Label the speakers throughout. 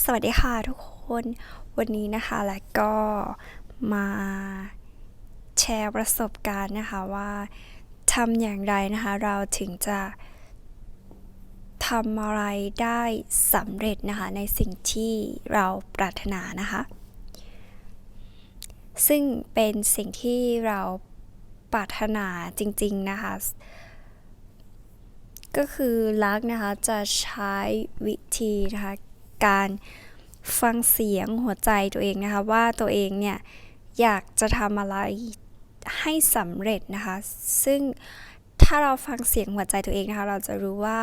Speaker 1: สวัสดีค่ะทุกคนวันนี้นะคะแล้วก็มาแชร์ประสบการณ์นะคะว่าทำอย่างไรนะคะเราถึงจะทำอะไรได้สำเร็จนะคะในสิ่งที่เราปรารถนานะคะ ซึ่งเป็นสิ่งที่เราปรารถนาจริง ๆ นะคะ ก็คือลักนะคะจะใช้วิธีนะคะ การฟังเสียงหัวใจตัวเองนะคะ ว่าตัวเองเนี่ยอยากจะทำอะไรให้สำเร็จนะคะ ซึ่งถ้าเราฟังเสียงหัวใจตัวเองนะคะ เราจะรู้ว่า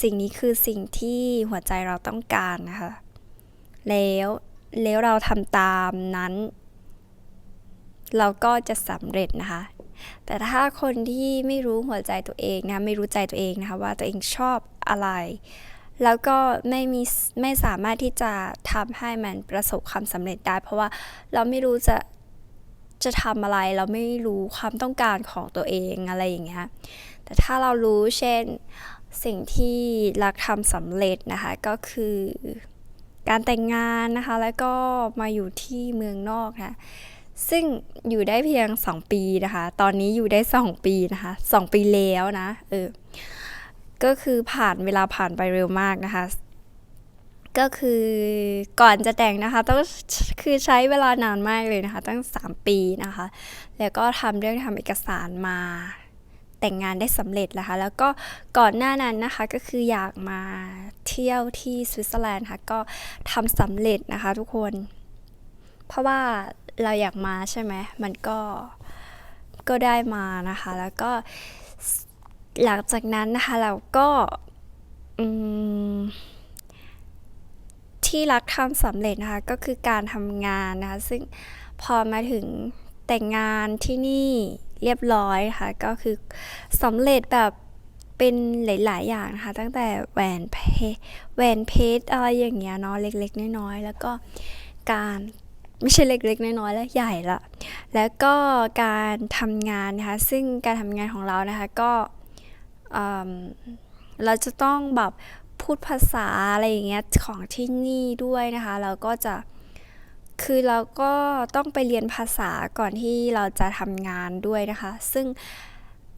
Speaker 1: สิ่งนี้คือสิ่งที่หัวใจเราต้องการนะคะ แล้วแล้วเราทำตามนั้น เราก็จะสำเร็จนะคะ แต่ถ้าคนที่ไม่รู้หัวใจตัวเองนะ ไม่รู้ใจตัวเองนะคะ ว่าตัวเองชอบอะไร แล้วก็ไม่มีไม่สามารถที่จะทำให้มันประสบความสำเร็จได้ เพราะว่าเราไม่รู้จะจะทำอะไร เราไม่รู้ความต้องการของตัวเองอะไรอย่างเงี้ย แต่ถ้าเรารู้เช่นสิ่งที่รักทำสำเร็จนะคะ ก็คือการแต่งงานนะคะ แล้วก็มาอยู่ที่เมืองนอกนะซึ่งอยู่ได้เพียง 2 ปีนะคะ ตอนนี้อยู่ได้ 2 ปีนะคะ 2 ปีแล้วนะ เออ ก็คือผ่านเวลาผ่านไปเร็วมากนะคะ ก็คือก่อนจะแต่งนะคะต้องคือใช้เวลานานมากเลยนะคะ ตั้ง 3 ปีนะคะ แล้วก็ทำเรื่องทำเอกสารมาแต่งงานได้สำเร็จนะคะ แล้วก็ก่อนหน้านั้นนะคะก็คืออยากมาเที่ยวที่สวิตเซอร์แลนด์ค่ะก็ทำสำเร็จนะคะทุกคน เพราะว่าเราอยากมาใช่ไหมมันก็ก็ได้มานะคะ แล้วก็ หลังจากนั้นนะคะเราก็ที่รักทำสำเร็จนะคะก็คือการทำงานนะคะซึ่งพอมาถึงแต่งงานที่นี่เรียบร้อยค่ะก็คือสำเร็จแบบเป็นหลาย ๆ อย่างนะคะ ตั้งแต่แหวนเพชรแหวนเพชรอะไรอย่างเงี้ยเนาะเล็ก ๆ น้อย ๆ แล้วก็การไม่ใช่เล็ก ๆ น้อย ๆ แล้วใหญ่ละแล้วก็การทำงานนะคะ ซึ่งการทำงานของเรานะคะก็ เราจะต้องแบบพูดภาษาอะไรอย่างเงี้ยของที่นี่ด้วยนะคะเราก็จะคือเราก็ต้องไปเรียนภาษาก่อนที่เราจะทำงานด้วยนะคะ ซึ่ง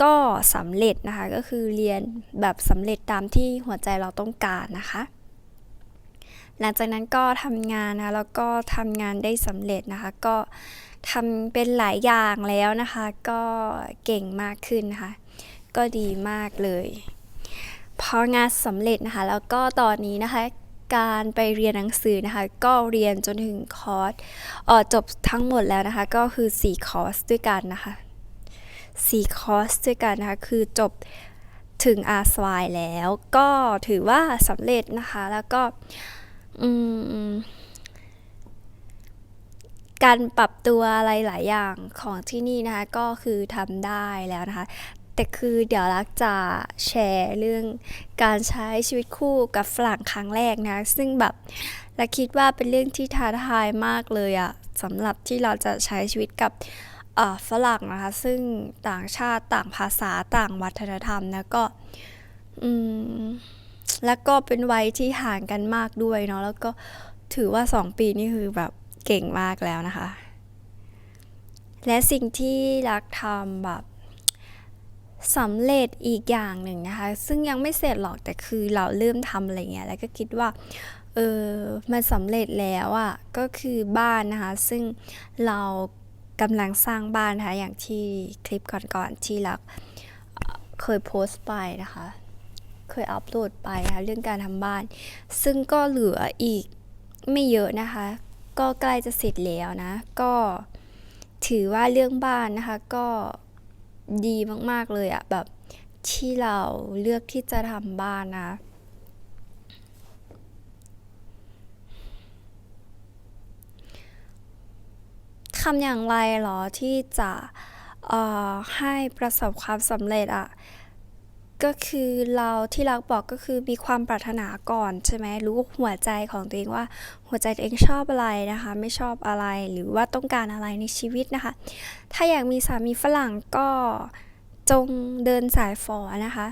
Speaker 1: ก็สำเร็จนะคะก็คือเรียนแบบสำเร็จตามที่หัวใจเราต้องการนะคะ หลังจากนั้นก็ทำงานนะแล้วก็ทำงานได้สำเร็จนะคะ ก็ทำเป็นหลายอย่างแล้วนะคะ ก็เก่งมากขึ้นนะคะ ก็ดีมากเลยพองานสำเร็จนะคะ แล้วก็ตอนนี้นะคะ การไปเรียนหนังสือนะคะ ก็เรียนจนถึงคอร์สออจบทั้งหมดแล้วนะคะ ก็คือ 4 คอร์สด้วยกันนะคะ 4 คอร์สด้วยกันนะคะ คือจบถึง r s y แล้วก็ถือว่าสำเร็จนะคะ แล้วก็การปรับตัวอะไรหลายอย่างของที่นี่นะคะ ก็คือทำได้แล้วนะคะ แต่คือเดี๋ยวรักจะแชร์เรื่องการใช้ชีวิตคู่กับฝรั่งครั้งแรกนะ ซึ่งแบบเราคิดว่าเป็นเรื่องที่ท้าทายมากเลยอะสำหรับที่เราจะใช้ชีวิตกับฝรั่งนะคะ ซึ่งต่างชาติต่างภาษาต่างวัฒนธรรมแล้วก็แล้วก็เป็นวัยที่ห่างกันมากด้วยเนาะแล้วก็ถือว่า 2 ปีนี่คือแบบเก่งมากแล้วนะคะ และสิ่งที่รักทำแบบ สำเร็จอีกอย่างหนึ่งนะคะ ซึ่งยังไม่เสร็จหรอกแต่คือเราเริ่มทำอะไรเงี้ยแล้วก็คิดว่าเออมันสำเร็จแล้วอะ่ะก็คือบ้านนะคะ ซึ่งเรากำลังสร้างบ้านนะคะอย่างที่คลิปก่อนๆที่เรักเคยโพสต์ไปนะคะ เคยอัปโหลดไปนะคะเรื่องการทำบ้าน ซึ่งก็เหลืออีกไม่เยอะนะคะ ก็ใกล้จะเสร็จแล้วนะ ก็ถือว่าเรื่องบ้านนะคะก็ ดีมาก ๆ เลยอะแบบที่เราเลือกที่จะทำบ้านนะ ทำอย่างไรหรอที่จะให้ประสบความสำเร็จอะ ก็คือเราที่รักบอกก็คือมีความปรารถนาก่อนใช่ไหมรู้หัวใจของตัวเองว่าหัวใจตัวเองชอบอะไรนะคะ ไม่ชอบอะไรหรือว่าต้องการอะไรในชีวิตนะคะ ถ้าอยากมีสามีฝรั่งก็จงเดินสายฝอนะคะ